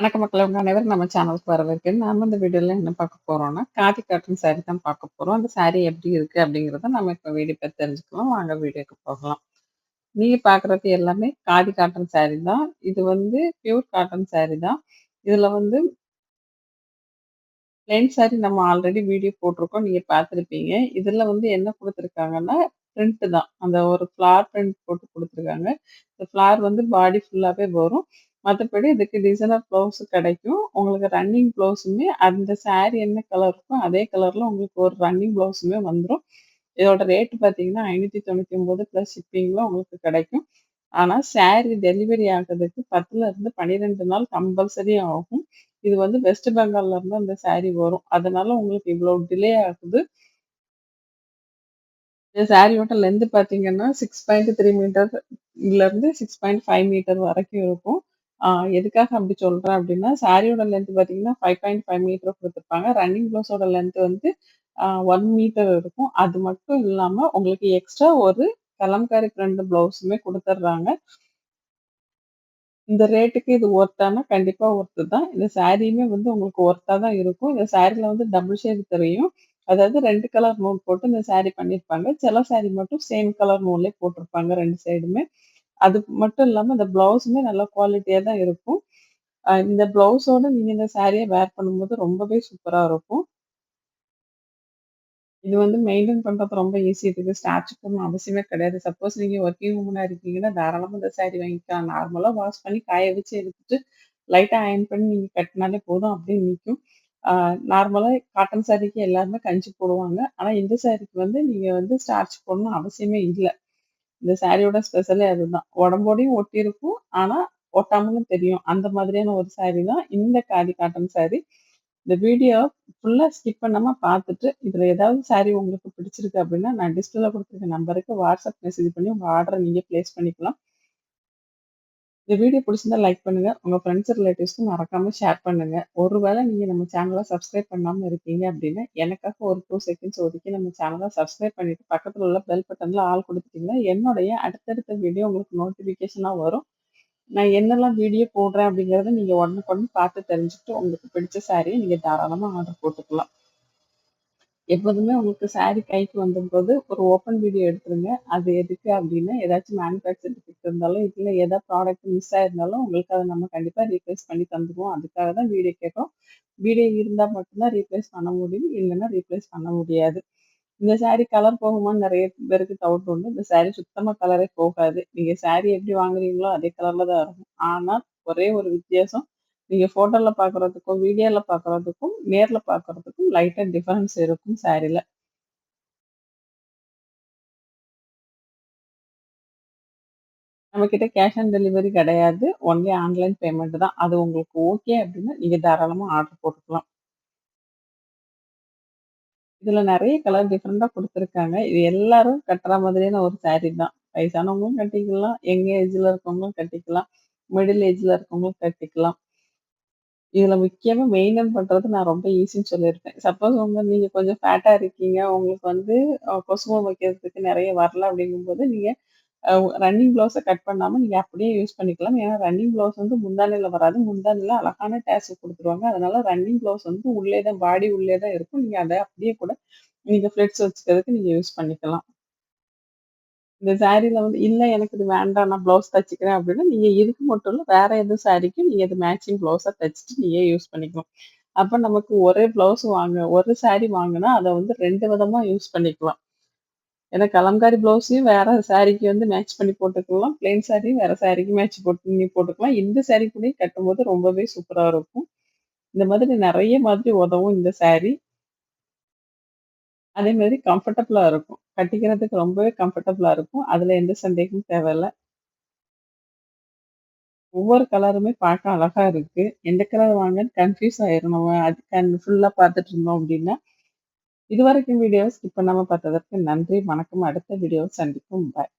வணக்க மக்கள் உங்க அனைவரும் நம்ம சேனலுக்கு வரவேற்கு நாம இந்த வீடியோல என்ன பார்க்க போறோம்னா, காதி காட்டன் சாரி தான் பார்க்க போறோம். அந்த சாரி எப்படி இருக்கு அப்படிங்கிறத நம்ம இப்ப வீடியோ பார்த்து தெரிஞ்சுக்கலாம். வாங்க வீடியோக்கு போகலாம். நீங்க பார்க்குறது எல்லாமே காதி காட்டன் சாரி தான். இது வந்து பியூர் காட்டன் சாரி தான். இதுல வந்து பிளெயின் சாரி நம்ம ஆல்ரெடி வீடியோ போட்டிருக்கோம். நீங்க பார்த்துருப்பீங்க. இதுல வந்து என்ன குடுத்துருக்காங்கன்னா, பிரிண்ட் தான். அந்த ஒரு ஃப்ளார் பிரிண்ட் போட்டு குடுத்துருக்காங்க. ஃப்ளார் வந்து பாடி ஃபுல்லாகவே வரும். மற்றபடி இதுக்கு டிசைனர் ப்ளவுஸ் கிடைக்கும். உங்களுக்கு ரன்னிங் ப்ளவுஸுமே அந்த சாரீ என்ன கலர் இருக்கோ, அதே கலரில் உங்களுக்கு ஒரு ரன்னிங் ப்ளவுஸுமே வந்துடும் இதோட ரேட்டு பார்த்தீங்கன்னா, ஐநூற்றி தொண்ணூற்றி ஒம்பது ப்ளஸ் ஷிப்பிங்கில் உங்களுக்கு கிடைக்கும். ஆனால் சாரீ டெலிவரி ஆகுறதுக்கு 10ல இருந்து 12 நாள் கம்பல்சரி ஆகும். இது வந்து வெஸ்ட் பெங்கால்லேருந்து அந்த சாரீ வரும். அதனால உங்களுக்கு இவ்வளோ டிலே ஆகுது. இந்த சாரியோட லென்த் பார்த்தீங்கன்னா, 6.3 சிக்ஸ் இருந்து 6.5 மீட்டர் வரைக்கும் இருக்கும். எதுக்காக அப்படி சொல்றேன் அப்படின்னா, சாரியோட லென்த் பார்த்தீங்கன்னா, 5.5 மீட்டர் கொடுத்துருப்பாங்க ரன்னிங் ப்ளவுஸோட லென்த் வந்து ஒன் மீட்டர் இருக்கும். அது மட்டும் இல்லாம உங்களுக்கு எக்ஸ்ட்ரா ஒரு கலம்காரி பிரிண்ட் ப்ளவுஸுமே கொடுத்துட்றாங்க இந்த ரேட்டுக்கு இது ஒர்த்தானா கண்டிப்பா ஒர்த்து தான். இந்த சாரியுமே வந்து உங்களுக்கு ஒர்த்தா தான் இருக்கும். இந்த சாரில வந்து டபுள் ஷேட் தெரியும். அதாவது ரெண்டு கலர் நூல் போட்டு இந்த சாரி பண்ணியிருப்பாங்க. சில சாரி மட்டும் சேம் கலர் நூல்லே போட்டிருப்பாங்க ரெண்டு சைடுமே. அது மட்டும் இல்லாமல் இந்த ப்ளவுஸுமே நல்ல குவாலிட்டியாக தான் இருக்கும். இந்த ப்ளவுஸோட நீங்கள் இந்த சாரியை வேர் பண்ணும்போது ரொம்பவே சூப்பராக இருக்கும். இது வந்து மெயின்டைன் பண்ணுறது ரொம்ப ஈஸி. இருக்குது ஸ்டாச்சுக்கும் அவசியமே கிடையாது. சப்போஸ் நீங்கள் ஒர்க்கிங் உமனாக இருக்கீங்கன்னா, தாராளமாக இந்த சாரி வாங்கிக்கலாம். நார்மலாக வாஷ் பண்ணி காய வச்சு எடுத்துட்டு, லைட்டாக அயர்ன் பண்ணி நீங்கள் கட்டினாலே போதும் அப்படியே நிற்கும் நார்மலாக காட்டன் சாரிக்கு எல்லாருமே கஞ்சி போடுவாங்க. ஆனால் இந்த சாரிக்கு வந்து நீங்கள் வந்து ஸ்டார்ச் போடணும்னு அவசியமே இல்லை இந்த சாரியோட ஸ்பெஷலே அதுதான். உடம்போடையும் ஒட்டியிருக்கும். ஆனால் ஒட்டாமலும் தெரியும். அந்த மாதிரியான ஒரு சாரி தான் இந்த காதி காட்டன் சாரி. இந்த வீடியோ ஃபுல்லாக ஸ்கிப் பண்ணாமல் பார்த்துட்டு, இதில் ஏதாவது சாரி உங்களுக்கு பிடிச்சிருக்கு அப்படின்னா, நான் டிஸ்ப்ளேல கொடுத்துருக்க நம்பருக்கு வாட்ஸ்அப் மெசேஜ் பண்ணி உங்கள் ஆர்டரை நீங்கள் ப்ளேஸ் பண்ணிக்கலாம். இந்த வீடியோ பிடிச்சிருந்தா லைக் பண்ணுங்க. உங்க ஃப்ரெண்ட்ஸ், ரிலேட்டிவ்ஸ்க்கு மறக்காம ஷேர் பண்ணுங்க. ஒருவேளை நீங்க நம்ம சேனலை சப்ஸ்கிரைப் பண்ணாம இருக்கீங்க அப்படின்னா, எனக்காக ஒரு டூ செகண்ட்ஸ் ஒதுக்கி நம்ம சேனலை சப்ஸ்கிரைப் பண்ணிட்டு, பக்கத்துல உள்ள பெல் பட்டன்ல ஆள் குடுத்துட்டீங்கன்னா, என்னுடைய அடுத்தடுத்த வீடியோ உங்களுக்கு நோட்டிஃபிகேஷனாக வரும். நான் என்னெல்லாம் வீடியோ போடுறேன் அப்படிங்கிறத நீங்க உடனுக்குடன் பார்த்து தெரிஞ்சுக்கிட்டு, உங்களுக்கு பிடிச்ச சாரியை நீங்க தாராளமா ஆர்டர் போட்டுக்கலாம். எப்போதுமே உங்களுக்கு சாரி கைக்கு வந்தபோது ஒரு ஓப்பன் வீடியோ எடுத்துருங்க. அது எதுக்கு அப்படின்னா, ஏதாச்சும் மேனுஃபேக்சர் டிஃபெக்ட் இருந்தாலும், இதில் ஏதாவது ப்ராடக்ட் மிஸ் ஆயிருந்தாலும், உங்களுக்கு அதை நம்ம கண்டிப்பாக ரீப்ளேஸ் பண்ணி தந்துடுவோம் அதுக்காக தான் வீடியோ கேட்டோம். வீடியோ இருந்தால் மட்டும்தான் ரீப்ளேஸ் பண்ண முடியும். இல்லைன்னா ரீப்ளேஸ் பண்ண முடியாது. இந்த சாரி கலர் போகுமான்னு நிறைய பேருக்கு டவுட் உண்டு. இந்த சாரி சுத்தமாக கலரே போகாது. நீங்கள் சாரி எப்படி வாங்குறீங்களோ அதே கலரில் தான் இருக்கும். ஆனால் ஒரே ஒரு வித்தியாசம், நீங்க ஃபோட்டோல பார்க்குறதுக்கும், வீடியோல பார்க்குறதுக்கும், நேர்ல பார்க்குறதுக்கும் லைட்டா டிஃபரன்ஸ் இருக்கும் சாரில. நம்மகிட்ட கேஷ் ஆன் டெலிவரி கிடையாது. ஒன்லி ஆன்லைன் பேமெண்ட் தான். அது உங்களுக்கு ஓகே அப்படின்னா, நீங்க தாராளமா ஆர்டர் போட்டுக்கலாம். இதுல நிறைய கலர் டிஃப்ரெண்ட்டாக கொடுத்துருக்காங்க இது எல்லாரும் கட்டுற மாதிரியான ஒரு சாரி தான். வயசானவங்களும் கட்டிக்கலாம், யங் ஏஜ்ல இருக்கவங்களும் கட்டிக்கலாம், மிடில் ஏஜ்ல இருக்கவங்களும் கட்டிக்கலாம். இதுல முக்கியமா மெயின்டெயின் பண்றது நான் ரொம்ப ஈஸின்னு சொல்லியிருப்பேன். சப்போஸ் உங்க நீங்க கொஞ்சம் ஃபேட்டா இருக்கீங்க, உங்களுக்கு வந்து அ கொசுவம் வைக்கிறதுக்கு நெறைய வரல அப்படிங்கும்போது, நீங்க அ ரன்னிங் ப்ளவுஸ கட் பண்ணாம நீங்க அப்படியே யூஸ் பண்ணிக்கலாம். ஏன்னா ரன்னிங் ப்ளவுஸ் வந்து முந்தானையில வராது. முந்தானையில அழகான டேஸ் குடுத்துருவாங்க. அதனால ரன்னிங் ப்ளவுஸ் வந்து உள்ளே தான் பாடி உள்ளே தான் இருக்கும். நீங்க அத அப்படியே கூட நீங்க ஃப்ளெட்ஸ் வச்சுக்கிறதுக்கு நீங்க யூஸ் பண்ணிக்கலாம். இந்த சாரில வந்து இல்லை எனக்கு இது வேண்டாம். நான் ப்ளவுஸ் தச்சுக்கிறேன் அப்படின்னா, நீங்க இதுக்கு மட்டும் இல்லை வேற எந்த சாரிக்கும் நீங்க இது மேட்சிங் ப்ளவுஸா தச்சுட்டு நீங்க யூஸ் பண்ணிக்கலாம். அப்ப நமக்கு ஒரே ப்ளவுஸ் வாங்க ஒரு சாரி வாங்குனா, அதை வந்து ரெண்டு விதமா யூஸ் பண்ணிக்கலாம். ஏன்னா கலம்காரி ப்ளவுஸையும் வேற சாரிக்கு வந்து மேட்ச் பண்ணி போட்டுக்கலாம். பிளெயின் சாரியும் வேற சாரிக்கு மேட்ச் போட்டு நீ போட்டுக்கலாம். இந்த சாரி கூட கட்டும்போது ரொம்பவே சூப்பராக இருக்கும். இந்த மாதிரி நிறைய மாதிரி உதவும் இந்த சாரி. அதே மாதிரி கம்ஃபர்டபுளா இருக்கும். கட்டிக்கிறதுக்கு ரொம்பவே கம்ஃபர்டபுளா இருக்கும். அதுல எந்த சந்தேகமும் தேவையில்ல. ஒவ்வொரு கலருமே பார்க்க அழகா இருக்கு. எந்த கலர் வாங்கன்னு கன்ஃப்யூஸ் ஆயிரும். நம்ம அது கன் ஃபுல்லா பார்த்துட்டு இருந்தோம் அப்படின்னா. இதுவரைக்கும் வீடியோவ ஸ்கிப் பண்ணாம பார்த்ததற்கு நன்றி. வணக்கம். அடுத்த வீடியோவில் சந்திப்போம். பாய்.